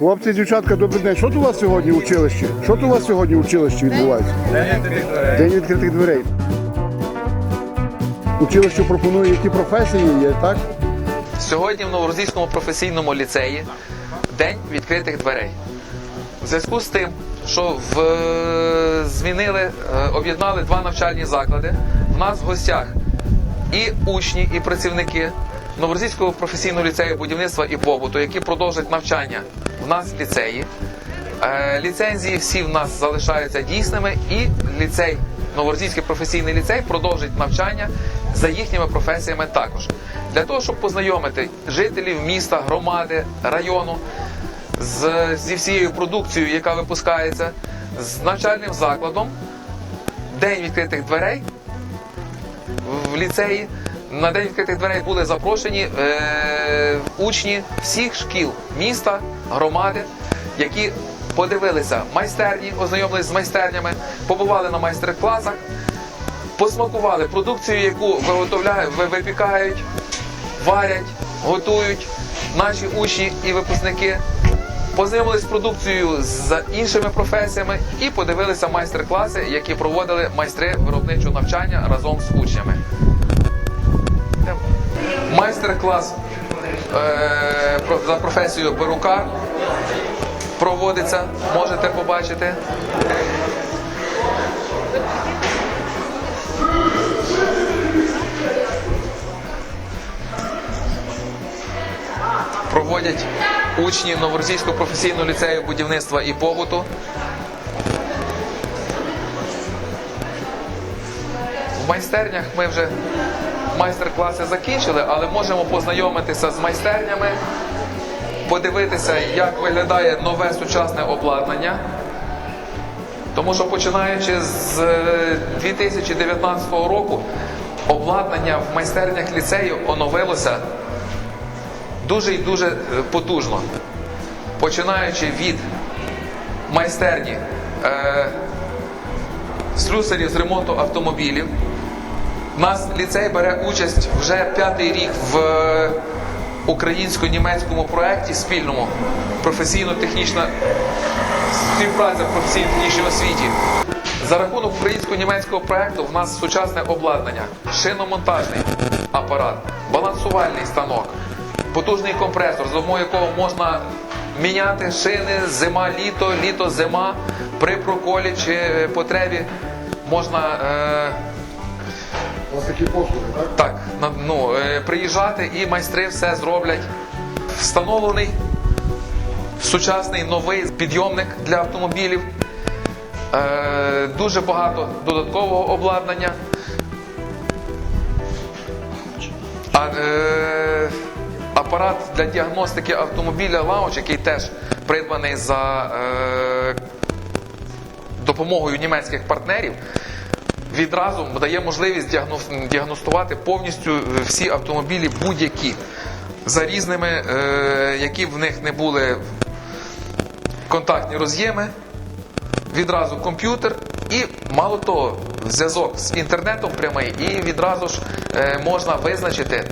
Хлопці, дівчатка, добрий день. Що тут у вас сьогодні в училищі? Що тут у вас сьогодні в училищі відбувається? День відкритих дверей. Училище пропонує, які професії є, так? Сьогодні в Новорозійському професійному ліцеї день відкритих дверей. В зв'язку з тим, що в... змінили, е, об'єднали два навчальні заклади, в нас в гостях і учні, і працівники Новорозійського професійного ліцею будівництва і побуту, які продовжать навчання нас ліцеї. Е, Ліцензії всі в нас залишаються дійсними, і ліцей, Новорозійський професійний ліцей продовжить навчання за їхніми професіями також. Для того, щоб познайомити жителів міста, громади, району з, зі всією продукцією, яка випускається, з навчальним закладом, день відкритих дверей в ліцеї. На день відкритих дверей були запрошені е, учні всіх шкіл міста, громади, які подивилися майстерні, ознайомились з майстернями, побували на майстер-класах, посмакували продукцію, яку виготовляють, випікають, варять, готують наші учні і випускники. Познайомились з продукцією з іншими професіями і подивилися майстер-класи, які проводили майстри виробничого навчання разом з учнями. Майстер-клас е, за професією перукар проводиться, можете побачити. Проводять учні Новоросійського професійного ліцею будівництва і побуту. В майстернях ми вже майстер-класи закінчили, але можемо познайомитися з майстернями, подивитися, як виглядає нове сучасне обладнання. Тому що починаючи з е, 2019 року обладнання в майстернях ліцею оновилося дуже і дуже е, потужно. Починаючи від майстерні е, слюсарів з ремонту автомобілів. У нас ліцей бере участь вже п'ятий рік в е, українсько-німецькому проєкті спільному професійно-технічна співпраця в професійно-технічній освіті. За рахунок українсько-німецького проєкту в нас сучасне обладнання, шиномонтажний апарат, балансувальний станок, потужний компресор, за допомогою якого можна міняти шини зима-літо, літо-зима при проколі чи е, потребі можна. Е, Вас такі послуги, так? так, ну, е, приїжджати і майстри все зроблять. Встановлений сучасний новий підйомник для автомобілів. Е, дуже багато додаткового обладнання. А, е, апарат для діагностики автомобіля Лаунч, який теж придбаний за е, допомогою німецьких партнерів, відразу дає можливість діагностувати повністю е, всі автомобілі будь-які за різними, е, які в них не були контактні роз'єми, відразу комп'ютер і мало того, зв'язок з інтернетом прямий, і відразу ж е, можна визначити.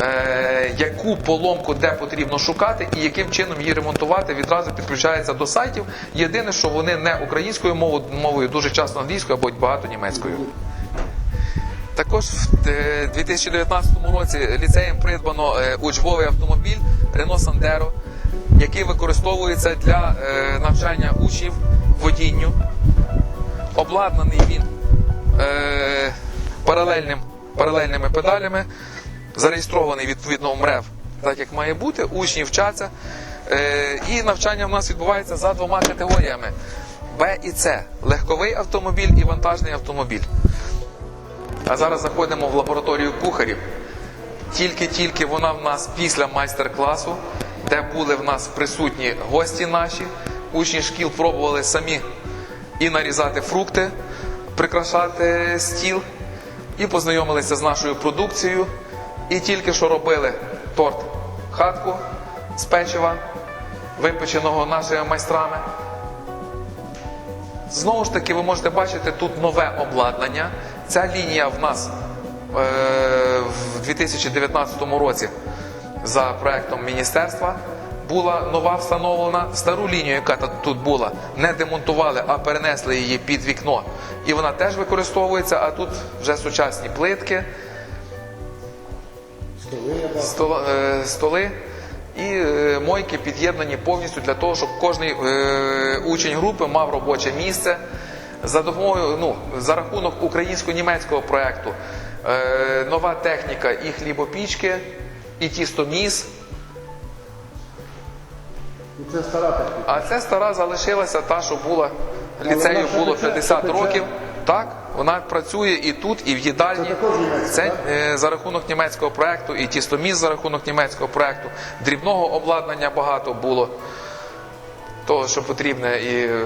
Е, Яку поломку де потрібно шукати і яким чином її ремонтувати, відразу підключається до сайтів. Єдине, що вони не українською мовою, мовою дуже часто англійською або багато німецькою. Також в е, 2019 році ліцеєм придбано е, учбовий автомобіль Renault Sandero, який використовується для е, навчання учнів водінню. Обладнаний він е, паралельним, паралельними педалями, зареєстрований відповідно в МРЕВ, так як має бути. Учні вчаться. Е, і навчання в нас відбувається за двома категоріями: Б і С легковий автомобіль і вантажний автомобіль. А зараз заходимо в лабораторію кухарів. Тільки-тільки вона в нас після майстер-класу, де були в нас присутні гості наші. Учні шкіл пробували самі і нарізати фрукти, прикрашати стіл, і познайомилися з нашою продукцією. І тільки що робили торт хатку з печива, випеченого нашими майстрами. Знову ж таки, ви можете бачити тут нове обладнання. Ця лінія в нас е, в 2019 році за проектом міністерства була нова встановлена, стару лінію, яка тут була, не демонтували, а перенесли її під вікно. І вона теж використовується, а тут вже сучасні плитки, стола- е, столи і е, мойки під'єднані повністю для того, щоб кожен е, учень групи мав робоче місце. За допомогою, ну, за рахунок українсько-німецького проєкту е, нова техніка і хлібопічки, і тістоміс. Це стара техніка. А це стара залишилася та, що була ліцею було тече, 50 ще років. Так, вона працює і тут, і в їдальні. Це е, за рахунок німецького проекту, і тістоміс за рахунок німецького проекту. Дрібного обладнання багато було. Того, що потрібне і е,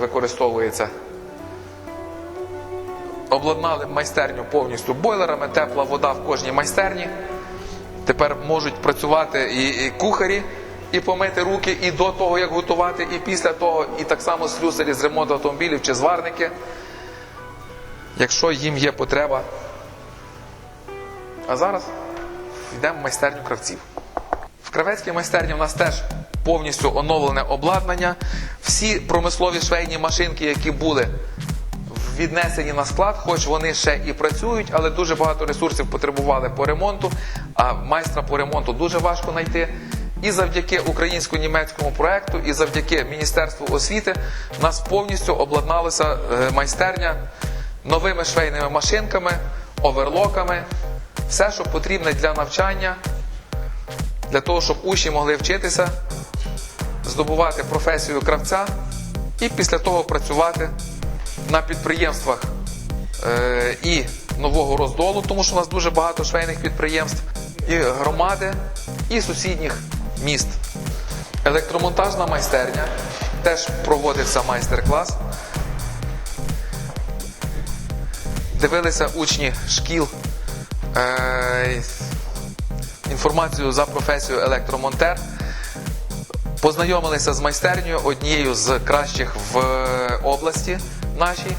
використовується. Обладнали майстерню повністю бойлерами, тепла вода в кожній майстерні. Тепер можуть працювати і, і кухарі, і помити руки, і до того, як готувати, і після того, і так само слюсарі з ремонту автомобілів чи зварники, якщо їм є потреба. А зараз йдемо в майстерню кравців. В кравецькій майстерні в нас теж повністю оновлене обладнання. Всі промислові швейні машинки, які були віднесені на склад, хоч вони ще і працюють, але дуже багато ресурсів потребували по ремонту. А майстра по ремонту дуже важко знайти. І завдяки українсько-німецькому проекту, і завдяки Міністерству освіти в нас повністю обладналася е, майстерня новими швейними машинками, оверлоками, все, що потрібне для навчання, для того, щоб учні могли вчитися, здобувати професію кравця і після того працювати на підприємствах е, і нового роздолу, тому що у нас дуже багато швейних підприємств, і громади, і сусідніх міст. Електромонтажна майстерня теж проводиться майстер-клас. Дивилися учні шкіл е, інформацію за професією електромонтер. Познайомилися з майстернею однією з кращих в е, області нашій.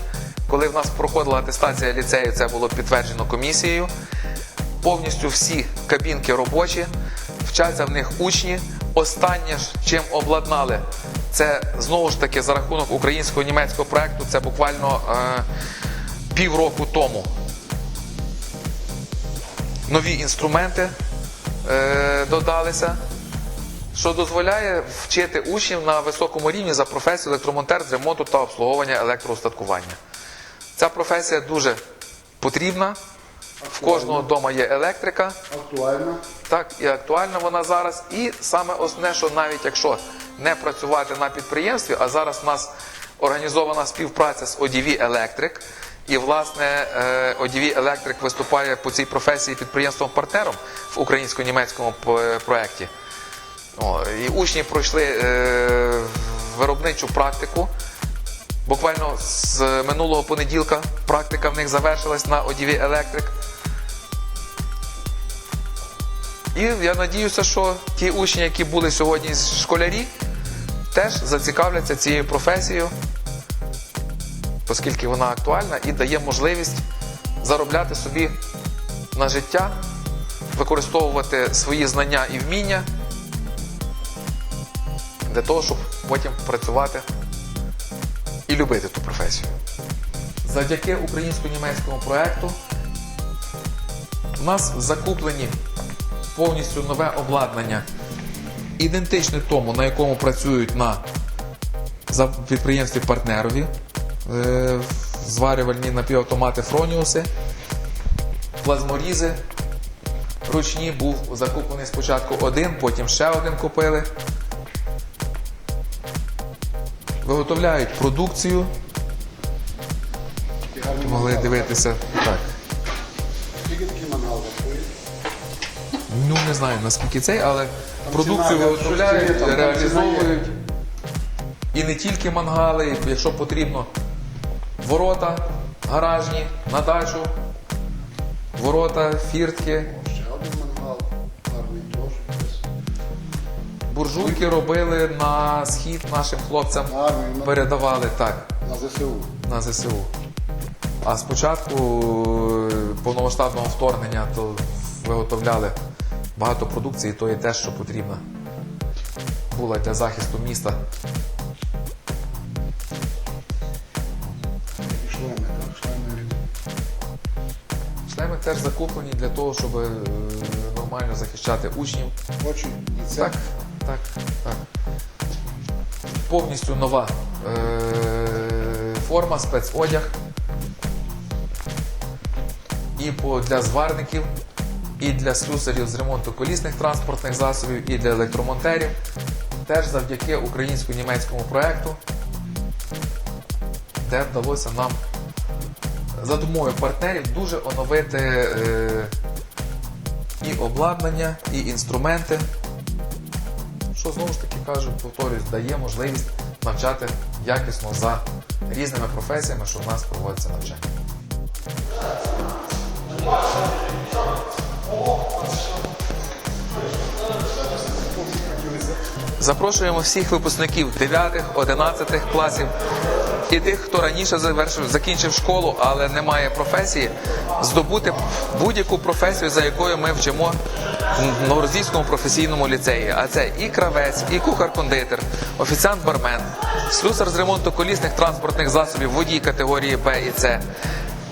Коли в нас проходила атестація ліцею, це було підтверджено комісією. Повністю всі кабінки робочі, вчаться в них учні. Останнє, ж, чим обладнали, це знову ж таки за рахунок українського німецького проекту, це буквально е, півроку тому. Нові інструменти е, додалися що дозволяє вчити учнів на високому рівні за професію електромонтер з ремонту та обслуговування електроустаткування. Ця професія дуже потрібна. В кожного вдома є електрика, Актуальна. так і актуальна вона зараз. І саме основне, що навіть якщо не працювати на підприємстві, а зараз у нас організована співпраця з ODV Електрик. І, власне, е, ODV Електрик виступає по цій професії підприємством-партнером в українсько-німецькому проєкті. І учні пройшли е, виробничу практику. Буквально з минулого понеділка практика в них завершилась на ODV Electric. І я надіюся, що ті учні, які були сьогодні школярі, теж зацікавляться цією професією, оскільки вона актуальна і дає можливість заробляти собі на життя, використовувати свої знання і вміння для того, щоб потім працювати і любити ту професію. Завдяки українсько-німецькому проєкту у нас закуплені повністю нове обладнання, ідентичне тому, на якому працюють на підприємстві партнерові, зварювальні напівавтомати Фроніуси, плазморізи. Ручні був закуплений спочатку один, потім ще один купили. Виготовляють продукцію. Могли дивитися. Так. Скільки такий мангал? Ну не знаю наскільки цей, але продукцію ціна, виготовляють, там реалізовують. І не тільки мангали, якщо потрібно, ворота гаражні на дачу, ворота, фіртки, Ще один мангал. Гарний теж. буржуйки робили на схід нашим хлопцям. Гарний на, Передавали так. на ЗСУ. на ЗСУ. А спочатку е, повномасштабного вторгнення то виготовляли багато продукції, то є те, що потрібно. була для захисту міста. Теж закуплені для того, щоб е, нормально захищати учнів. очі, лице. Так, так, так. Повністю нова е- форма, спецодяг. І по, для зварників, і для слюсарів з ремонту колісних транспортних засобів, і для електромонтерів. Теж завдяки українсько-німецькому проекту, де вдалося нам за допомогою партнерів дуже оновити е- і обладнання, і інструменти, що знову ж таки кажу, повторюсь, дає можливість навчати якісно за різними професіями, що в нас проводиться навчання. Запрошуємо всіх випускників 9-11 класів і тих, хто раніше завершив, закінчив школу, але не має професії, здобути будь-яку професію, за якою ми вчимо в Новорозійському професійному ліцеї. А це і кравець, і кухар-кондитер, офіціант-бармен, слюсар з ремонту колісних транспортних засобів, водій категорії Б і С,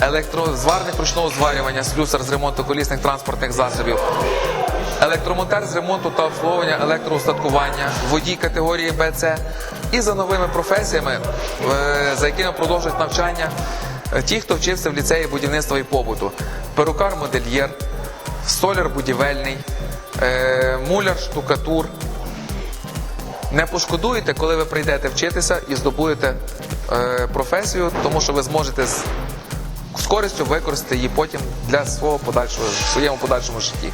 електрозварник ручного зварювання, слюсар з ремонту колісних транспортних засобів, електромонтер з ремонту та обслуговування електроустаткування, водій категорії БЦ і за новими професіями, е, за якими продовжують навчання е, ті, хто вчився в ліцеї будівництва і побуту, перукар-модельєр, столяр будівельний, е, муляр, штукатур. Не пошкодуєте, коли ви прийдете вчитися і здобудете е, професію, тому що ви зможете з користю використати її потім для свого подальшого в своєму подальшому житті.